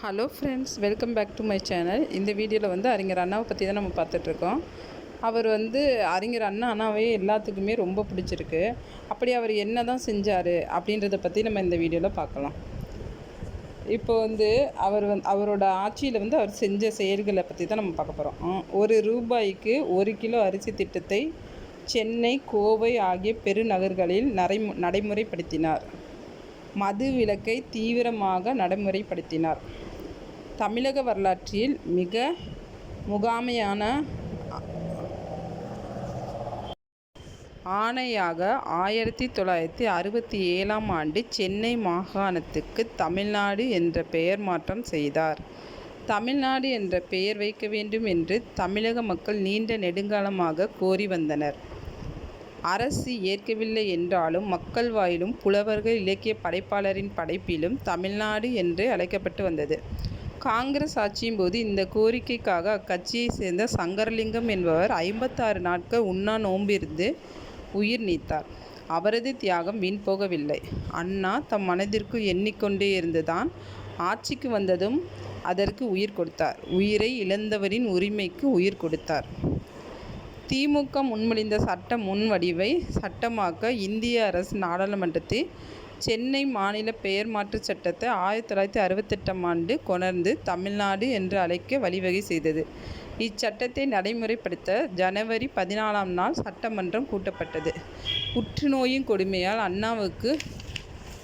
Hello friends welcome back to my channel இந்த வீடியோவில் வந்து அறிஞர் அண்ணாவை பற்றி தான் நம்ம பார்த்துட்ருக்கோம். அவர் வந்து அறிஞர் அண்ணா அண்ணாவே எல்லாத்துக்குமே ரொம்ப பிடிச்சிருக்கு. அப்படி அவர் என்ன தான் செஞ்சார் அப்படின்றத பற்றி நம்ம இந்த வீடியோவில் பார்க்கலாம். இப்போ வந்து அவர் வந் அவரோட ஆட்சியில் வந்து அவர் செஞ்ச செயல்களை பற்றி தான் நம்ம பார்க்க போகிறோம் ஒரு ரூபாய்க்கு ஒரு கிலோ அரிசி திட்டத்தை சென்னை கோவை ஆகிய பெருநகர்களில் நடை நடைமுறைப்படுத்தினார். மது விலக்கை தீவிரமாக நடைமுறைப்படுத்தினார். தமிழக வரலாற்றில் மிக முகாமையான ஆணையாக ஆயிரத்தி தொள்ளாயிரத்தி அறுபத்தி ஏழாம் ஆண்டு சென்னை மாகாணத்துக்கு தமிழ்நாடு என்ற பெயர் மாற்றம் செய்தார். தமிழ்நாடு என்ற பெயர் வைக்க வேண்டும் என்று தமிழக மக்கள் நீண்ட நெடுங்காலமாக கோரி வந்தனர். அரசு ஏற்கவில்லை என்றாலும் மக்கள் வாயிலும் புலவர்கள் இலக்கிய படைப்பாளரின் படைப்பிலும் தமிழ்நாடு என்றே அழைக்கப்பட்டு வந்தது. காங்கிரஸ் ஆட்சியின் போது இந்த கோரிக்கைக்காக அக்கட்சியை சேர்ந்த சங்கரலிங்கம் என்பவர் ஐம்பத்தாறு நாட்கள் உண்ணா நோம்பிருந்து உயிர் நீத்தார். அவரது தியாகம் வீண் போகவில்லை. அண்ணா தம் மனதிற்கு எண்ணிக்கொண்டே இருந்துதான் ஆட்சிக்கு வந்ததும் அதற்கு உயிர் கொடுத்தார். உயிரை இழந்தவரின் உரிமைக்கு உயிர் கொடுத்தார். திமுக முன்மொழிந்த சட்ட முன்வடிவை சட்டமாக்க இந்திய அரசு நாடாளுமன்றத்தை சென்னை மாநில பெயர் மாற்றுச் சட்டத்தை ஆயிரத்தி தொள்ளாயிரத்தி அறுபத்தெட்டாம் ஆண்டு கொணர்ந்து தமிழ்நாடு என்று அழைக்க வழிவகை செய்தது. இச்சட்டத்தை நடைமுறைப்படுத்த ஜனவரி பதினாலாம் நாள் சட்டமன்றம் கூட்டப்பட்டது. புற்றுநோயின் கொடுமையால் அண்ணாவுக்கு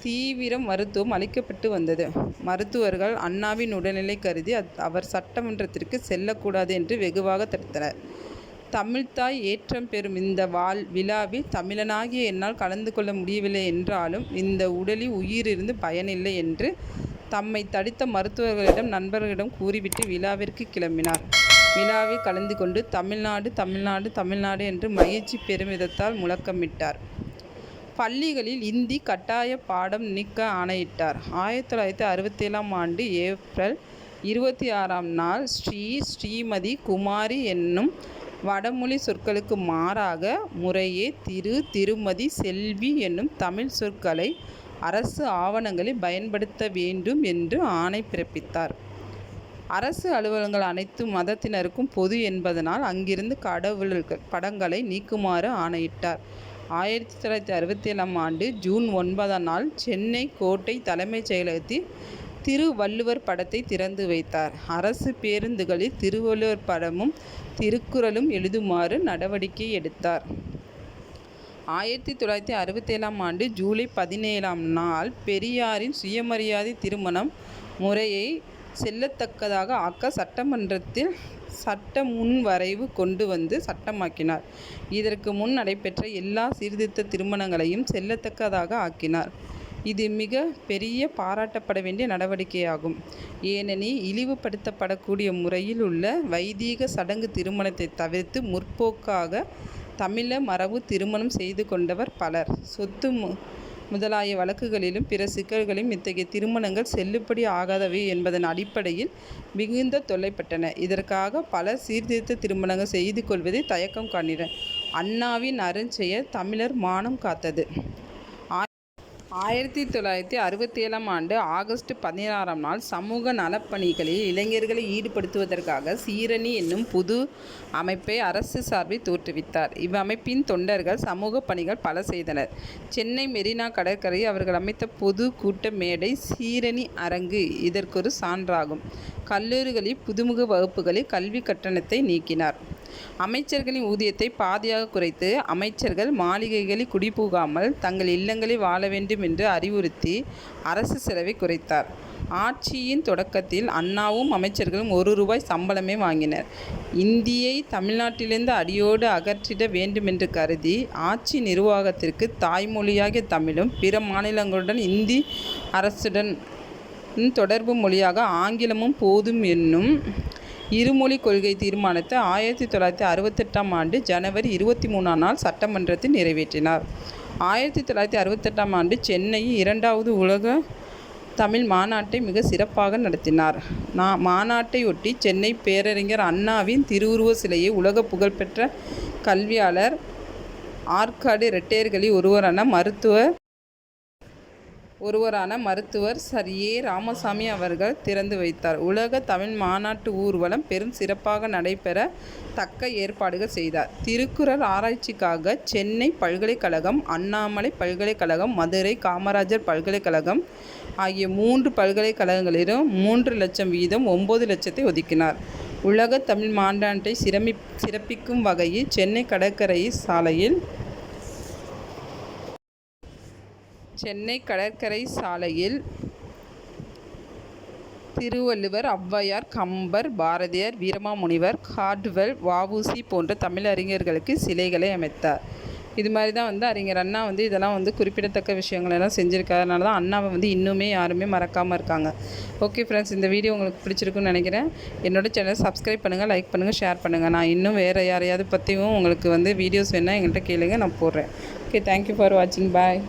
தீவிர மருத்துவம் அளிக்கப்பட்டு வந்தது. மருத்துவர்கள் அண்ணாவின் உடல்நிலை கருதி அவர் சட்டமன்றத்திற்கு செல்லக்கூடாது என்று வெகுவாக தடுத்தனர். தமிழ்த்தாய் ஏற்றம் பெறும் இந்த வாழ் விழாவில் தமிழனாகிய என்னால் கலந்து கொள்ள முடியவில்லை என்றாலும் இந்த உடலில் உயிரிருந்து பயனில்லை என்று தம்மை தடுத்த மருத்துவர்களிடம் நண்பர்களிடம் கூறிவிட்டு விழாவிற்கு கிளம்பினார். விழாவில் கலந்து கொண்டு தமிழ்நாடு தமிழ்நாடு தமிழ்நாடு என்று மகிழ்ச்சி பெருமிதத்தால் முழக்கமிட்டார். பள்ளிகளில் இந்தி கட்டாய பாடம் நீக்க ஆணையிட்டார். ஆயிரத்தி தொள்ளாயிரத்தி அறுபத்தேழாம் ஆண்டு ஏப்ரல் இருபத்தி ஆறாம் நாள் ஸ்ரீ ஸ்ரீமதி குமாரி என்னும் வடமொழி சொற்களுக்கு மாறாக முறையே திரு திருமதி செல்வி என்னும் தமிழ் சொற்களை அரசு ஆவணங்களில் பயன்படுத்த வேண்டும் என்று ஆணை பிறப்பித்தார். அரசு அலுவலகங்கள் அனைத்து மதத்தினருக்கும் பொது என்பதனால் அங்கிருந்து கடவுள்கள் படங்களை நீக்குமாறு ஆணையிட்டார். ஆயிரத்தி தொள்ளாயிரத்தி அறுபத்தி ஏழாம் ஆண்டு ஜூன் ஒன்பதாம் நாள் சென்னை கோட்டை தலைமைச் செயலகத்தில் திருவள்ளுவர் படத்தை திறந்து வைத்தார். அரசு பேருந்துகளில் திருவள்ளுவர் படமும் திருக்குறளும் எழுதுமாறு நடவடிக்கை எடுத்தார். ஆயிரத்தி தொள்ளாயிரத்தி அறுபத்தேழாம் ஆண்டு ஜூலை பதினேழாம் நாள் பெரியாரின் சுயமரியாதை திருமணம் முறையை செல்லத்தக்கதாக ஆக்க சட்டமன்றத்தில் சட்ட முன்வரைவு கொண்டு வந்து சட்டமாக்கினார். இதற்கு முன் நடைபெற்ற எல்லா சீர்திருத்த திருமணங்களையும் செல்லத்தக்கதாக ஆக்கினார். இது மிக பெரிய பாராட்டப்பட வேண்டிய நடவடிக்கையாகும். ஏனெனில் இழிவுபடுத்தப்படக்கூடிய முறையில் உள்ள வைதீக சடங்கு திருமணத்தை தவிர்த்து முற்போக்காக தமிழ மரபு திருமணம் செய்து கொண்டவர் பலர். சொத்து முதலாய வழக்குகளிலும் பிற சிக்கல்களிலும் இத்தகைய திருமணங்கள் செல்லுபடி ஆகாதவை என்பதன் அடிப்படையில் மிகுந்த தொல்லைப்பட்டன. இதற்காக பல சீர்திருத்த திருமணங்கள் செய்து கொள்வதை தயக்கம் காணினர் அண்ணாவின் அருஞ்செயல் தமிழர் மானம் காத்தது. ஆயிரத்தி தொள்ளாயிரத்தி அறுபத்தி ஏழாம் ஆண்டு ஆகஸ்ட் பதினாறாம் நாள் சமூக நலப்பணிகளில் இளைஞர்களை ஈடுபடுத்துவதற்காக சீரணி என்னும் புது அமைப்பை அரசு சார்பில் தோற்றுவித்தார். இவ்வமைப்பின் தொண்டர்கள் சமூக பணிகள் பல செய்தனர். சென்னை மெரினா கடற்கரை அவர்கள் அமைத்த பொது கூட்ட மேடை சீரணி அரங்கு இதற்கொரு சான்றாகும். கல்லூரிகளில் புதுமுக வகுப்புகளில் கல்வி கட்டணத்தை நீக்கினார். அமைச்சர்களின் ஊதியத்தை பாதியாக குறைத்து அமைச்சர்கள் மாளிகைகளில் குடிபுகாமல் தங்கள் இல்லங்களில் வாழ வேண்டும் என்று அறிவுறுத்தி அரசு செலவை குறைத்தார். ஆட்சியின் தொடக்கத்தில் அண்ணாவும் அமைச்சர்களும் ஒரு ரூபாய் சம்பளமே வாங்கினர். இந்தியை தமிழ்நாட்டிலிருந்து அடியோடு அகற்றிட வேண்டுமென்று கருதி ஆட்சி நிர்வாகத்திற்கு தாய்மொழியாகிய தமிழும் பிற மாநிலங்களுடன் இந்தி அரசுடன் தொடர்பு மொழியாக ஆங்கிலமும் போதும் என்னும் இருமொழி கொள்கை தீர்மானத்தை ஆயிரத்தி தொள்ளாயிரத்தி அறுபத்தெட்டாம் ஆண்டு ஜனவரி இருபத்தி மூணாம் நாள் சட்டமன்றத்தில் நிறைவேற்றினார். ஆயிரத்தி தொள்ளாயிரத்தி அறுபத்தெட்டாம் ஆண்டு சென்னையில் இரண்டாவது உலக தமிழ் மாநாட்டை மிக சிறப்பாக நடத்தினார். நான் மாநாட்டையொட்டி சென்னை பேரறிஞர் அண்ணாவின் திருவுருவ சிலையை உலக புகழ்பெற்ற கல்வியாளர் ஆற்காடு ரெட்டையர்களில் ஒருவரான மருத்துவர் ஒருவரான மருத்துவர் சர் ஏ ராமசாமி அவர்கள் திறந்து வைத்தார். உலக தமிழ் மாநாட்டு ஊர்வலம் பெரும் சிறப்பாக நடைபெற தக்க ஏற்பாடுகள் செய்தார். திருக்குறள் ஆராய்ச்சிக்காக சென்னை பல்கலைக்கழகம் அண்ணாமலை பல்கலைக்கழகம் மதுரை காமராஜர் பல்கலைக்கழகம் ஆகிய மூன்று பல்கலைக்கழகங்களிலும் மூன்று லட்சம் வீதம் ஒம்பது லட்சத்தை ஒதுக்கினார். உலக தமிழ் மாநாட்டை சிரமி சிறப்பிக்கும் வகையில் சென்னை கடற்கரை சாலையில் சென்னை கடற்கரை சாலையில் திருவள்ளுவர் ஔவையார் கம்பர் பாரதியார் வீரமாமுனிவர் கார்டுவெல் வாவூசி போன்ற தமிழ் அறிஞர்களுக்கு சிலைகளை அமைத்தார். இது மாதிரி தான் வந்து அறிஞர் அண்ணா வந்து இதெல்லாம் வந்து குறிப்பிடத்தக்க விஷயங்கள் எல்லாம் செஞ்சுருக்காரு. அதனால தான் அண்ணாவை வந்து இன்னுமே யாருமே மறக்காமல் இருக்காங்க. ஓகே ஃப்ரெண்ட்ஸ் இந்த வீடியோ உங்களுக்கு பிடிச்சிருக்குன்னு நினைக்கிறேன். என்னோடய சேனல் சப்ஸ்கிரைப் பண்ணுங்கள் லைக் பண்ணுங்கள் ஷேர் பண்ணுங்கள் நான் இன்னும் வேறு யாரையாவது பற்றியும் உங்களுக்கு வந்து வீடியோஸ் வேணால் எங்கள்கிட்ட கேளுங்க நான் போடுறேன். ஓகே தேங்க்யூ ஃபார் வாட்சிங் பாய்